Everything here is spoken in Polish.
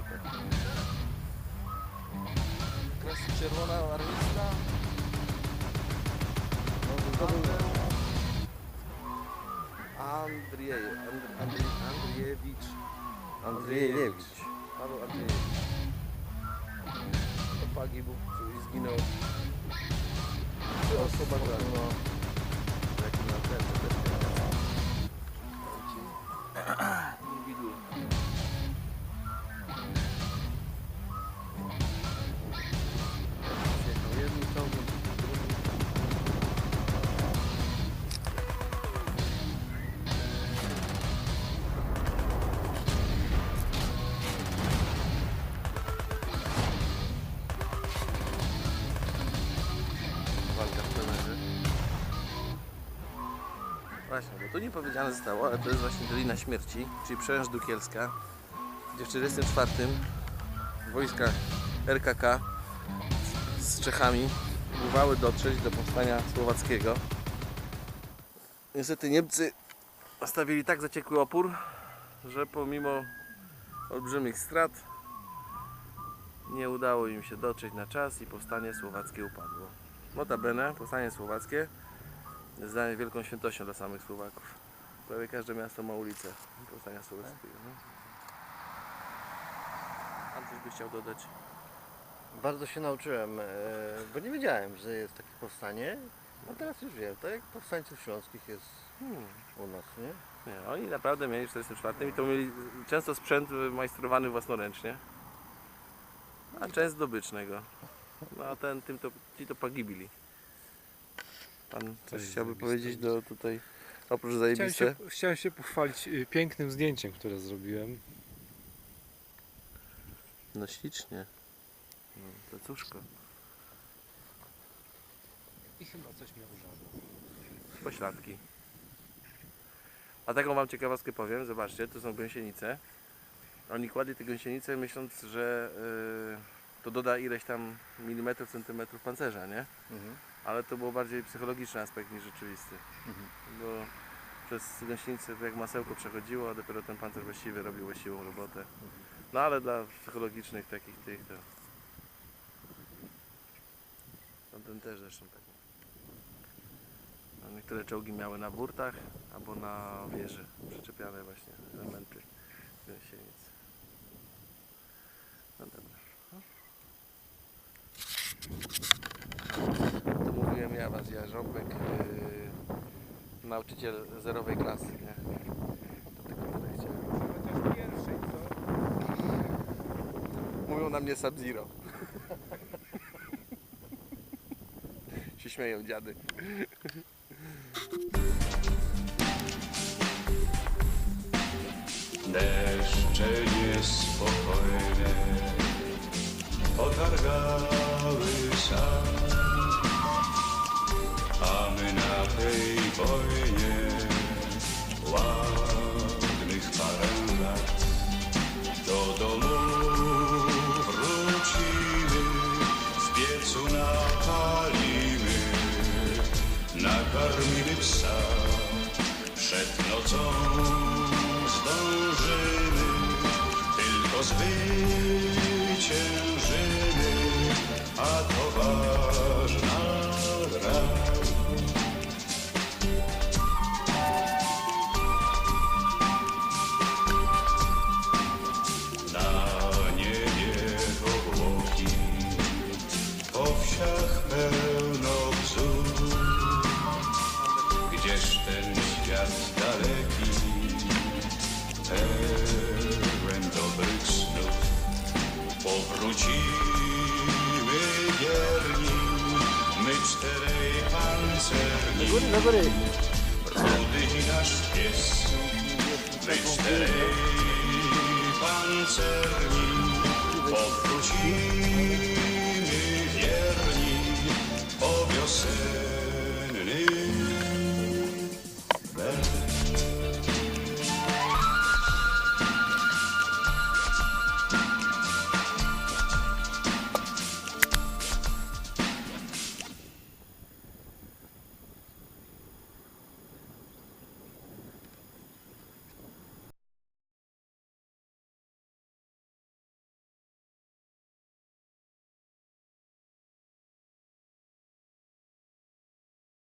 radę. Kresy czerwona armista. No, Andrzej, Andrzej, Andrzejewicz. Andrzejewicz. Paweł Andrzejewicz. Pagibł, czyli zginął. Osoba, która... No, jak na ten, to też Właśnie, bo tu nie powiedziane zostało, ale to jest właśnie Dolina Śmierci, czyli przełęcz Dukielska, gdzie w 1944 wojska RKK z Czechami próbowały dotrzeć do powstania słowackiego. Niestety Niemcy stawili tak zaciekły opór, że pomimo olbrzymich strat nie udało im się dotrzeć na czas i powstanie słowackie upadło. Notabene, powstanie słowackie jest za wielką świętością dla samych Słowaków. Prawie każde miasto ma ulicę powstania słowackiego. No. Pan coś by chciał dodać? Bardzo się nauczyłem, e, bo nie wiedziałem, że jest takie powstanie. A teraz już wiem, tak jak powstańców śląskich jest Hmm. u nas, nie? Nie, oni naprawdę mieli w 1944 i to mieli często sprzęt majstrowany własnoręcznie, a część zdobycznego. No a ten, tym to, ci to pogibili. Pan coś chciałby powiedzieć do tutaj, oprócz Chciałem zajebiste? się, chciałem się pochwalić y, pięknym zdjęciem, które zrobiłem. No ślicznie. No, to cóżko. I chyba coś mnie użarło. Pośladki. A taką wam ciekawostkę powiem, zobaczcie, to są gąsienice. Oni kładli te gąsienice myśląc, że yy, to doda ileś tam milimetrów, centymetrów pancerza, nie? Mhm. Ale to był bardziej psychologiczny aspekt niż rzeczywisty. Mhm. Bo przez gąsienicę to jak masełko przechodziło, a dopiero ten pancerz właściwie robił właściwą robotę. No ale dla psychologicznych takich tych to... Tamten też zresztą tak. A Niektóre czołgi miały na burtach albo na wieży przyczepiane właśnie elementy gąsienic. No dobra. Was, ja Żąbek, yy, nauczyciel zerowej klasy, nie? To tylko tyle chciałem. Chociaż pierwszej, co? Mówią na mnie Sub-Zero. się śmieją dziady. Deszcze niespokojne potargały psa. Przed nocą zdążymy, tylko a ručími věrní, my čterej pancerní, rudy na štěstí, my čterej pancerní, povručími